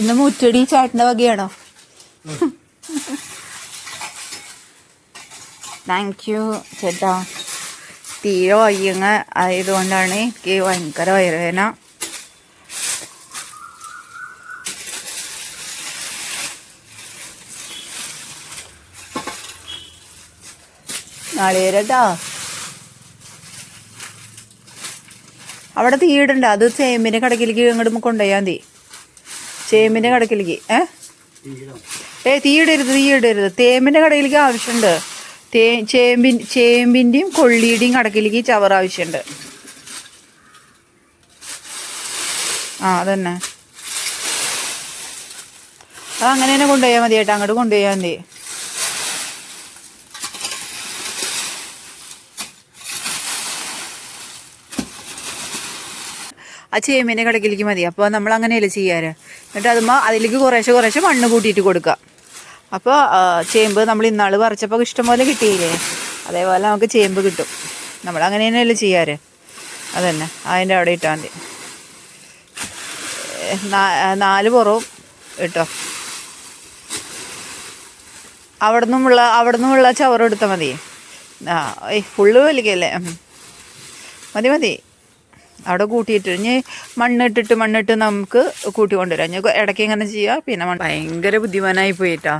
ഇന്ന് മുറ്റടി ചേട്ടന്റെ വകയാണോ? Thank you ചേട്ടാ. തീരെ വയ്യങ്ങ ആയതുകൊണ്ടാണ് എനിക്ക് ഭയങ്കര വയറുവേദന. നാളികേരട്ടാ അവിടെ തീയിടണ്ട. അത് ചേമ്പിന്റെ കടക്കിലേക്ക് ഇങ്ങോട്ട് കൊണ്ടുപോയാൽ മതി. ചേമ്പിന്റെ കടക്കിലേക്ക് ഏ? ഏ തീയിടരുത് തീയിടരുത്. തേമ്പിന്റെ കടയിലേക്ക് ആവശ്യമുണ്ട്. തേ ചേമ്പിൻ ചേമ്പിന്റെയും കൊള്ളിയുടെയും കടക്കിലേക്ക് ചവർ ആവശ്യമുണ്ട്. ആ അതന്നെ. അത് അങ്ങനെ തന്നെ കൊണ്ടുപോയാൽ മതി ഏട്ടാ അങ്ങോട്ട് കൊണ്ടുപോയാൽ മതി. ആ ചേമ്പിന്റെ കിടക്കിലേക്ക് മതി. അപ്പോൾ നമ്മൾ അങ്ങനെയല്ലേ ചെയ്യാറ്? എന്നിട്ട് അതുമ്പോൾ അതിലേക്ക് കുറേശ്ശെ കുറേശ്ശെ മണ്ണ് കൂട്ടിയിട്ട് കൊടുക്കുക അപ്പോൾ ചേമ്പ് നമ്മൾ ഇന്നാൾ പറിച്ചപ്പോൾ ഇഷ്ടംപോലെ കിട്ടിയില്ലേ? അതേപോലെ നമുക്ക് ചേമ്പ് കിട്ടും. നമ്മൾ അങ്ങനെ തന്നെയല്ലേ ചെയ്യാറ്? അതന്നെ. അതിന്റെ അവിടെ ഇട്ടാൽ മതി. നാല് പുറവും ഇട്ടോ. അവിടെ നിന്നുമുള്ള അവിടെ നിന്നുമുള്ള ചവറ് എടുത്താൽ മതി. ആ ഫുള്ള് വലിക്കല്ലേ. മതി മതി. അവിടെ കൂട്ടിയിട്ട് ഇനി മണ്ണിട്ടിട്ട് മണ്ണിട്ട് നമുക്ക് കൂട്ടി കൊണ്ടുവരാം. ഇനി ഇടയ്ക്ക് ഇങ്ങനെ ചെയ്യുക പിന്നെ ഭയങ്കര ബുദ്ധിമാനായി പോയിട്ടാ.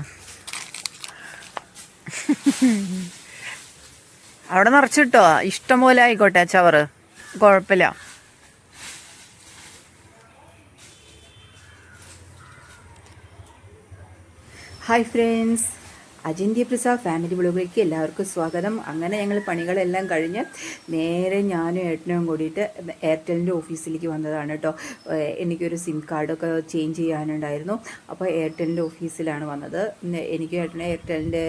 അവിടെ നിറച്ചിട്ടോ? ഇഷ്ടം പോലെ ആയിക്കോട്ടെ ചവറ്. കുഴപ്പമില്ല. Hi friends Ajinthya Prasad family ബ്ലോഗിലേക്ക് എല്ലാവർക്കും സ്വാഗതം. അങ്ങനെ ഞങ്ങൾ പണികളെല്ലാം കഴിഞ്ഞ് നേരെ ഞാനും ഏട്ടനും കൂടിയിട്ട് എയർടെലിന്റെ ഓഫീസിലേക്ക് വന്നതാണ് കേട്ടോ എനിക്കൊരു സിം കാർഡൊക്കെ ചേഞ്ച് ചെയ്യാനുണ്ടായിരുന്നു. അപ്പോൾ എയർടെലിന്റെ ഓഫീസിലാണ് വന്നത്. എനിക്ക് ഏട്ടന് എയർടെലിന്റെ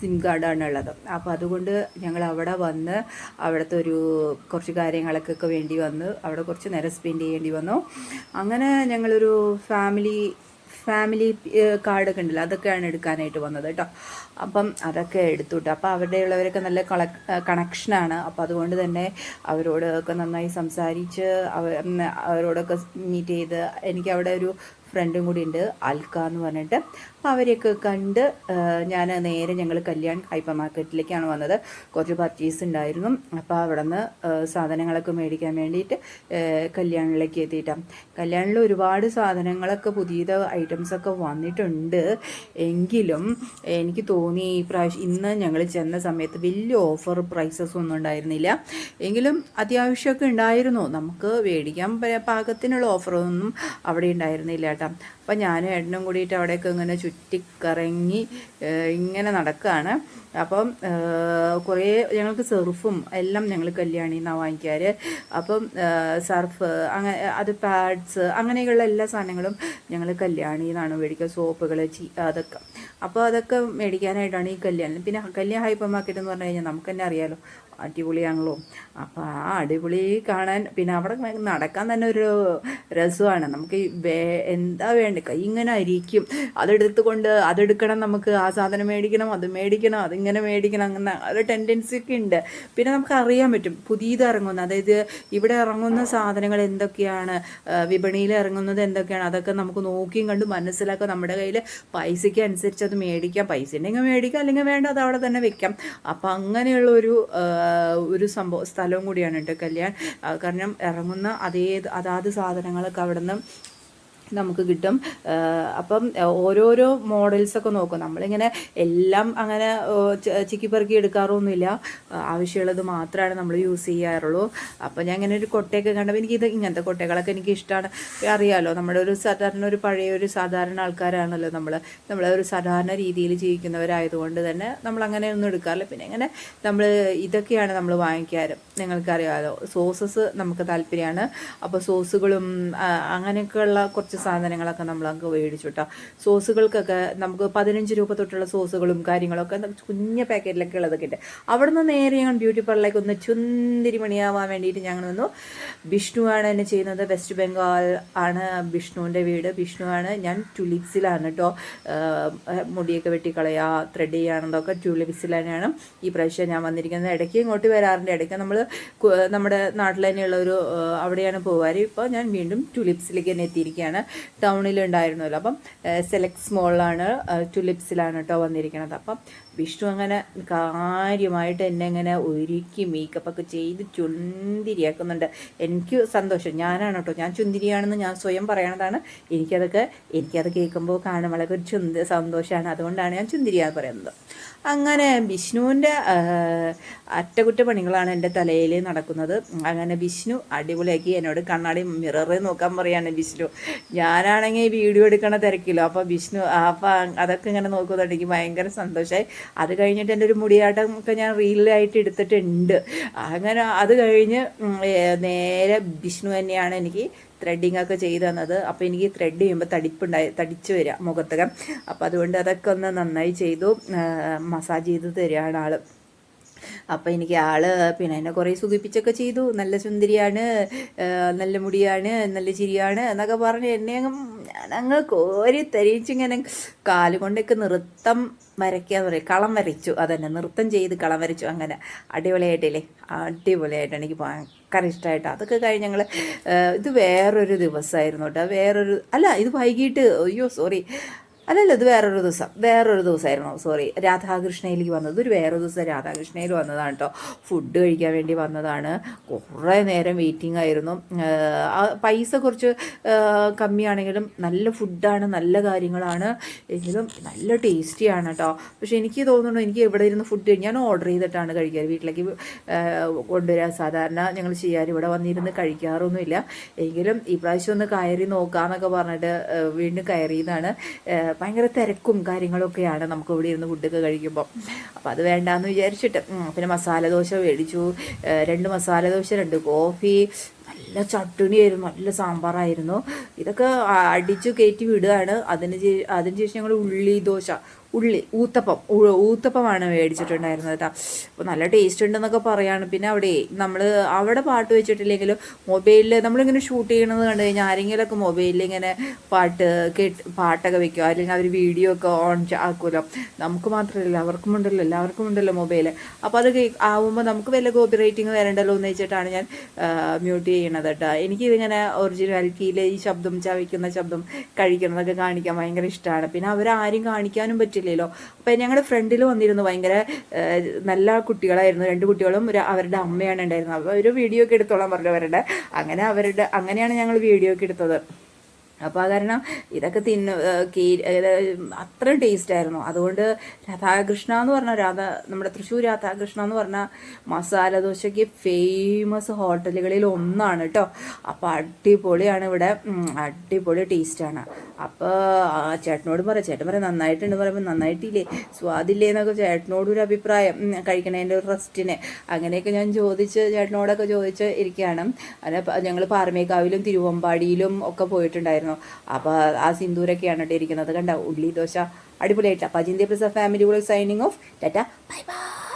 സിം കാർഡാണ് ഉള്ളത്. അപ്പോൾ അതുകൊണ്ട് ഞങ്ങൾ അവിടെ വന്ന് അവിടുത്തെ ഒരു കുറച്ച് കാര്യങ്ങൾക്കൊക്കെ വേണ്ടി വന്ന് അവിടെ കുറച്ച് നേരം സ്പെൻഡ് ചെയ്യേണ്ടി വന്നു. അങ്ങനെ ഞങ്ങളൊരു ഫാമിലി ഫാമിലി കാർഡൊക്കെ ഉണ്ടല്ലോ അതൊക്കെയാണ് എടുക്കാനായിട്ട് വന്നത് കേട്ടോ. അപ്പം അതൊക്കെ എടുത്തു അപ്പോൾ അവരുടെ ഉള്ളവരൊക്കെ നല്ല കണക്ഷനാണ് അപ്പോൾ അതുകൊണ്ട് തന്നെ അവരോടൊക്കെ നന്നായി സംസാരിച്ച് അവ അവരോടൊക്കെ മീറ്റ് ചെയ്ത് എനിക്ക് അവിടെ ഒരു ഫ്രണ്ടും കൂടി ഉണ്ട് അൽക്ക എന്ന് പറഞ്ഞിട്ട്. അപ്പോൾ അവരെയൊക്കെ കണ്ട് ഞാൻ നേരെ ഞങ്ങൾ കല്യാൺ ഹൈപ്പർ മാർക്കറ്റിലേക്കാണ് വന്നത്. കുറച്ച് പർച്ചേസ് ഉണ്ടായിരുന്നു. അപ്പോൾ അവിടെ നിന്ന് സാധനങ്ങളൊക്കെ മേടിക്കാൻ വേണ്ടിയിട്ട് കല്യാണിലേക്ക് എത്തിയിട്ടാണ് കല്യാണിൽ ഒരുപാട് സാധനങ്ങളൊക്കെ പുതിയ ഐറ്റംസൊക്കെ വന്നിട്ടുണ്ട്. എങ്കിലും എനിക്ക് തോന്നി ഈ പ്രാവശ്യം ഇന്ന് ഞങ്ങൾ ചെന്ന സമയത്ത് വലിയ ഓഫർ പ്രൈസസ് ഒന്നും ഉണ്ടായിരുന്നില്ല. എങ്കിലും അത്യാവശ്യമൊക്കെ ഉണ്ടായിരുന്നു. നമുക്ക് മേടിക്കാൻ പാകത്തിനുള്ള ഓഫറൊന്നും അവിടെ ഉണ്ടായിരുന്നില്ല കേട്ടോ. അപ്പം ഞാനും ഏട്ടനും കൂടിയിട്ട് അവിടെയൊക്കെ ഇങ്ങനെ ചുറ്റിക്കറങ്ങി ഇങ്ങനെ നടക്കുകയാണ് അപ്പം കുറേ ഞങ്ങൾക്ക് സെർഫും എല്ലാം ഞങ്ങൾ കല്യാണിയിൽ നിന്നാണ് വാങ്ങിക്കാറ്. അപ്പം സർഫ് അങ്ങനെ അത് പാഡ്സ് അങ്ങനെയുള്ള എല്ലാ സാധനങ്ങളും ഞങ്ങൾ കല്യാണിയിൽ നിന്നാണ് മേടിക്കുക. സോപ്പുകൾ അതൊക്കെ. അപ്പോൾ അതൊക്കെ മേടിക്കാനായിട്ടാണ് ഈ കല്യാണം. പിന്നെ കല്യാൺ ഹൈപ്പർ മാർക്കറ്റ് എന്ന് പറഞ്ഞു കഴിഞ്ഞാൽ നമുക്ക് തന്നെ അറിയാലോ. അടിപൊളിയാണല്ലോ. അപ്പോൾ ആ അടിപൊളി കാണാൻ പിന്നെ അവിടെ നടക്കാൻ തന്നെ ഒരു രസമാണ്. നമുക്ക് വേ എന്താ വേണ്ട? കൈ ഇങ്ങനെ അരിക്കും. അതെടുത്തുകൊണ്ട് അതെടുക്കണം നമുക്ക്. ആ സാധനം മേടിക്കണം അത് മേടിക്കണം അതിങ്ങനെ മേടിക്കണം അങ്ങനെ ഒരു ടെൻഡൻസി ഒക്കെ ഉണ്ട്. പിന്നെ നമുക്ക് അറിയാൻ പറ്റും. പുതിയത് ഇറങ്ങുന്ന അതായത് ഇവിടെ ഇറങ്ങുന്ന സാധനങ്ങൾ എന്തൊക്കെയാണ്? വിപണിയിൽ ഇറങ്ങുന്നത് എന്തൊക്കെയാണ്? അതൊക്കെ നമുക്ക് നോക്കിയും കണ്ട് മനസ്സിലാക്കാം. നമ്മുടെ കയ്യിൽ പൈസയ്ക്ക് അനുസരിച്ച് അത് മേടിക്കാം. പൈസ ഉണ്ടെങ്കിൽ മേടിക്കാം. അല്ലെങ്കിൽ വേണ്ട അത് അവിടെ തന്നെ വെക്കാം. അപ്പം അങ്ങനെയുള്ള ഒരു ഒരു സംഭവം സ്ഥലവും കൂടിയാണ് കേട്ടോ കല്യാൺ. കാരണം ഇറങ്ങുന്ന അതേ അതാത് സാധനങ്ങളൊക്കെ അവിടെ നിന്ന് നമുക്ക് കിട്ടും. അപ്പം ഓരോരോ മോഡൽസൊക്കെ നോക്കും. നമ്മളിങ്ങനെ എല്ലാം അങ്ങനെ ചിക്കി പെറുക്കി എടുക്കാറൊന്നുമില്ല. ആവശ്യമുള്ളത് മാത്രമാണ് നമ്മൾ യൂസ് ചെയ്യാറുള്ളൂ. അപ്പം ഞാൻ ഇങ്ങനെ ഒരു കൊട്ടയൊക്കെ കണ്ടപ്പോൾ എനിക്ക് ഇത് ഇങ്ങനത്തെ കൊട്ടകളൊക്കെ എനിക്ക് ഇഷ്ടമാണ് അറിയാമല്ലോ നമ്മുടെ ഒരു സാധാരണ ഒരു പഴയ ഒരു സാധാരണ ആൾക്കാരാണല്ലോ നമ്മൾ നമ്മൾ ഒരു സാധാരണ രീതിയിൽ ജീവിക്കുന്നവരായതുകൊണ്ട് തന്നെ നമ്മൾ അങ്ങനെ ഒന്നും എടുക്കാറില്ല. പിന്നെ ഇങ്ങനെ നമ്മൾ ഇതൊക്കെയാണ് നമ്മൾ വാങ്ങിക്കാറ്. നിങ്ങൾക്കറിയാമല്ലോ സോസസ് നമുക്ക് താല്പര്യമാണ്. അപ്പോൾ സോസുകളും അങ്ങനെയൊക്കെയുള്ള കുറച്ച് സാധനങ്ങളൊക്കെ നമ്മൾ അങ്ങ് മേടിച്ചു കേട്ടോ സോസുകൾക്കൊക്കെ നമുക്ക് പതിനഞ്ച് രൂപ തൊട്ടുള്ള സോസുകളും കാര്യങ്ങളൊക്കെ കുഞ്ഞ പാക്കറ്റിലൊക്കെ ഉള്ളതൊക്കെ ഉണ്ട് അവിടെ നിന്ന് നേരെ ഞങ്ങൾ ബ്യൂട്ടി പാർലറിലേക്ക് ഒന്ന് ചുന്തിരി മണിയാവാൻ വേണ്ടിയിട്ട് ഞങ്ങൾ വന്നു വിഷ്ണുവാണ് എന്നെ ചെയ്യുന്നത്. വെസ്റ്റ് ബംഗാൾ ആണ് വിഷ്ണുവിന്റെ വീട്. വിഷ്ണുവാണ് ഞാൻ ട്യൂലിപ്സിലാണ് കേട്ടോ മുടിയൊക്കെ വെട്ടിക്കളയുക ത്രെഡ് ചെയ്യാണെന്നൊക്കെ ട്യൂലിപ്സിൽ തന്നെയാണ് ഈ പ്രാവശ്യം ഞാൻ വന്നിരിക്കുന്നത്. ഇടയ്ക്ക് ഇങ്ങോട്ട് വരാറുണ്ട്. ഇടയ്ക്ക് നമ്മൾ നമ്മുടെ നാട്ടിൽ തന്നെയുള്ള ഒരു അവിടെയാണ് പോകാറ് ഇപ്പോൾ ഞാൻ വീണ്ടും ട്യൂലിപ്സിലേക്ക് തന്നെ എത്തിയിരിക്കുകയാണ്. ടൗണിൽ ഉണ്ടായിരുന്നല്ലോ അപ്പം സെലക്ട് സ്മോളിലാണ് ടുലിപ്സിലാണ് കേട്ടോ വന്നിരിക്കുന്നത് അപ്പം വിഷ്ണു അങ്ങനെ കാര്യമായിട്ട് എന്നെ ഇങ്ങനെ ഒരുക്കി മേക്കപ്പ് ഒക്കെ ചെയ്ത് ചുന്തിരിയാക്കുന്നുണ്ട് എനിക്ക് സന്തോഷം. ഞാനാണ് കേട്ടോ ഞാൻ ചുന്തിരിയാണെന്ന് ഞാൻ സ്വയം പറയണതാണ്. എനിക്കതൊക്കെ എനിക്കത് കേൾക്കുമ്പോൾ കാണുമ്പോഴൊക്കെ ഒരു ചുന്ത സന്തോഷമാണ് അതുകൊണ്ടാണ് ഞാൻ ചുന്തിരിയാന്ന് പറയുന്നത്. അങ്ങനെ വിഷ്ണുവിന്റെ അറ്റകുറ്റപ്പണികളാണ് എന്റെ തലയിൽ നടക്കുന്നത്. അങ്ങനെ വിഷ്ണു അടിപൊളിയാക്കി എന്നോട് കണ്ണാടി മിററ് നോക്കാൻ പറയാണ് വിഷ്ണു. ഞാനാണെങ്കിൽ വീഡിയോ എടുക്കണ തിരക്കില്ലോ അപ്പോൾ വിഷ്ണു അപ്പം അതൊക്കെ ഇങ്ങനെ നോക്കുന്നുണ്ട്. എനിക്ക് ഭയങ്കര സന്തോഷമായി അത് കഴിഞ്ഞിട്ട് എന്റെ ഒരു മുടിയാട്ടം ഒക്കെ ഞാൻ റീലായിട്ട് എടുത്തിട്ടുണ്ട്. അങ്ങനെ അത് കഴിഞ്ഞ് നേരെ വിഷ്ണു തന്നെയാണ് എനിക്ക് ത്രെഡിങ് ഒക്കെ ചെയ്തു തന്നത്. അപ്പോൾ എനിക്ക് ത്രെഡ് ചെയ്യുമ്പോൾ തടിപ്പുണ്ടായി തടിച്ച് വരിക മുഖത്തൊക്കെ. അപ്പോൾ അതുകൊണ്ട് അതൊക്കെ ഒന്ന് നന്നായി ചെയ്തു. മസാജ് ചെയ്ത് തരികയാണ് ആൾ അപ്പോൾ എനിക്ക് ആൾ പിന്നെ എന്നെ കുറേ സുഖിപ്പിച്ചൊക്കെ ചെയ്തു. നല്ല സുന്ദരിയാണ് നല്ല മുടിയാണ് നല്ല ചിരിയാണ് എന്നൊക്കെ പറഞ്ഞ് എന്നെ അങ്ങ് ഞാനങ്ങ് കോരി തരിച്ചിങ്ങനെ കാലുകൊണ്ടൊക്കെ നൃത്തം വരയ്ക്കാന്ന് പറയും കളം വരച്ചു. അതന്നെ നൃത്തം ചെയ്ത് കളം വരച്ചു അങ്ങനെ. അടിപൊളിയായിട്ടില്ലേ? അടിപൊളിയായിട്ട് എനിക്ക് ഭയങ്കര ഇഷ്ടമായിട്ട് അതൊക്കെ കഴിഞ്ഞ് ഞങ്ങൾ ഇത് വേറൊരു ദിവസമായിരുന്നു കേട്ടോ. വേറൊരു അല്ല ഇത് വൈകിട്ട് അയ്യോ സോറി അല്ലല്ല ഇത് വേറൊരു ദിവസം. വേറൊരു ദിവസമായിരുന്നു. സോറി രാധാകൃഷ്ണയിലേക്ക് വന്നത്. ഒരു വേറൊരു ദിവസം രാധാകൃഷ്ണയിൽ വന്നതാണ് കേട്ടോ ഫുഡ് കഴിക്കാൻ വേണ്ടി വന്നതാണ്. കുറേ നേരം വെയിറ്റിംഗ് ആയിരുന്നു. പൈസ കുറച്ച് കമ്മിയാണെങ്കിലും നല്ല ഫുഡാണ് നല്ല കാര്യങ്ങളാണ്. എങ്കിലും നല്ല ടേസ്റ്റിയാണ് കേട്ടോ പക്ഷേ എനിക്ക് തോന്നുന്നു എനിക്ക് എവിടെ ഇരുന്ന് ഫുഡ് ഞാൻ ഓർഡർ ചെയ്തിട്ടാണ് കഴിക്കാറ്. വീട്ടിലേക്ക് കൊണ്ടുവരാൻ സാധാരണ ഞങ്ങൾ ചെയ്യാറ്. ഇവിടെ വന്നിരുന്ന് കഴിക്കാറൊന്നുമില്ല. എങ്കിലും ഈ പ്രാവശ്യം ഒന്ന് കയറി നോക്കാമെന്നൊക്കെ പറഞ്ഞിട്ട് വീണ്ടും കയറിയതാണ്. ഭയങ്കര തിരക്കും കാര്യങ്ങളൊക്കെയാണ് നമുക്ക് ഇവിടെ ഇരുന്ന് ഫുഡൊക്കെ കഴിക്കുമ്പോൾ അപ്പോൾ അത് വേണ്ടാന്ന് വിചാരിച്ചിട്ട് പിന്നെ മസാല ദോശ മേടിച്ചു. രണ്ട് മസാല ദോശ രണ്ട് കോഫി നല്ല ചട്ടുണിയായിരുന്നു നല്ല സാമ്പാറായിരുന്നു. ഇതൊക്കെ അടിച്ചു കയറ്റി വിടുകയാണ്. അതിന് അതിന് ശേഷം ഞങ്ങൾ ഉള്ളി ദോശ ഉള്ളി ഊത്തപ്പം. ഊത്തപ്പമാണ് മേടിച്ചിട്ടുണ്ടായിരുന്നത് കേട്ടോ അപ്പോൾ നല്ല ടേസ്റ്റ് ഉണ്ടെന്നൊക്കെ പറയാണ്. പിന്നെ അവിടെ നമ്മൾ അവിടെ പാട്ട് വെച്ചിട്ടില്ലെങ്കിലും മൊബൈലിൽ നമ്മളിങ്ങനെ ഷൂട്ട് ചെയ്യണത് കണ്ടു കഴിഞ്ഞാൽ ആരെങ്കിലുമൊക്കെ മൊബൈലിൽ ഇങ്ങനെ പാട്ട് കേട്ട് പാട്ടൊക്കെ വെക്കുക അല്ലെങ്കിൽ അവർ വീഡിയോ ഒക്കെ ഓൺ ആക്കുമല്ലോ. നമുക്ക് മാത്രമല്ല അവർക്കും ഉണ്ടല്ലോ എല്ലാവർക്കും ഉണ്ടല്ലോ മൊബൈൽ അപ്പോൾ അത് ആകുമ്പോൾ നമുക്ക് വല്ല കോപ്പി റൈറ്റിംഗ് വരണ്ടല്ലോ എന്ന് വെച്ചിട്ടാണ് ഞാൻ മ്യൂട്ട് ചെയ്യണത് കേട്ടോ എനിക്കിതിങ്ങനെ ഒറിജിനാലിറ്റിയിൽ ഈ ശബ്ദം ചവയ്ക്കുന്ന ശബ്ദം കഴിക്കുന്നതൊക്കെ കാണിക്കാൻ ഭയങ്കര ഇഷ്ടമാണ് പിന്നെ അവരാരും കാണിക്കാനും പറ്റില്ലല്ലോ അപ്പം ഞങ്ങളുടെ ഫ്രണ്ടിൽ വന്നിരുന്നു ഭയങ്കര നല്ല കുട്ടികളായിരുന്നു. രണ്ട് കുട്ടികളും ഒരു അവരുടെ അമ്മയാണ് ഉണ്ടായിരുന്നത്. അപ്പോൾ ഒരു വീഡിയോ ഒക്കെ എടുത്തോളാൻ പറഞ്ഞു അവരുടെ. അങ്ങനെ അവരുടെ അങ്ങനെയാണ് ഞങ്ങൾ വീഡിയോ ഒക്കെ എടുത്തത്. അപ്പോൾ ആ കാരണം ഇതൊക്കെ തിന്ന് കേ അത്ര അത്രയും ടേസ്റ്റ് ആയിരുന്നു. അതുകൊണ്ട് രാധാകൃഷ്ണ എന്ന് പറഞ്ഞ രാധ നമ്മുടെ തൃശ്ശൂർ രാധാകൃഷ്ണ എന്ന് പറഞ്ഞ മസാല ദോശയ്ക്ക് ഫേമസ് ഹോട്ടലുകളിൽ ഒന്നാണ് കേട്ടോ അപ്പോൾ അടിപൊളിയാണ് ഇവിടെ. അടിപൊളി ടേസ്റ്റാണ് അപ്പോൾ ആ ചേട്ടനോട് പറയാം ചേട്ടൻ പറയാം നന്നായിട്ടുണ്ട് പറയുമ്പോൾ നന്നായിട്ടില്ലേ? സ്വാദില്ലേ എന്നൊക്കെ ചേട്ടനോട് ഒരു അഭിപ്രായം കഴിക്കണതിന്റെ ഒരു റെസ്റ്റിന്. അങ്ങനെയൊക്കെ ഞാൻ ചോദിച്ച് ചേട്ടനോടൊക്കെ ചോദിച്ച് ഇരിക്കുകയാണ് അങ്ങനെ ഞങ്ങൾ പാറമേക്കാവിലും തിരുവമ്പാടിയിലും ഒക്കെ പോയിട്ടുണ്ടായിരുന്നു. അപ്പോൾ ആ സിന്ദൂരൊക്കെയാണ് കേട്ടോ ഇരിക്കുന്നത് കണ്ട? ഉള്ളി ദോശ അടിപൊളിയായിട്ട്. അപ്പോൾ അജിന്ത്യ പ്രസാദ് ഫാമിലി കൂടെ signing off tata. Bye bye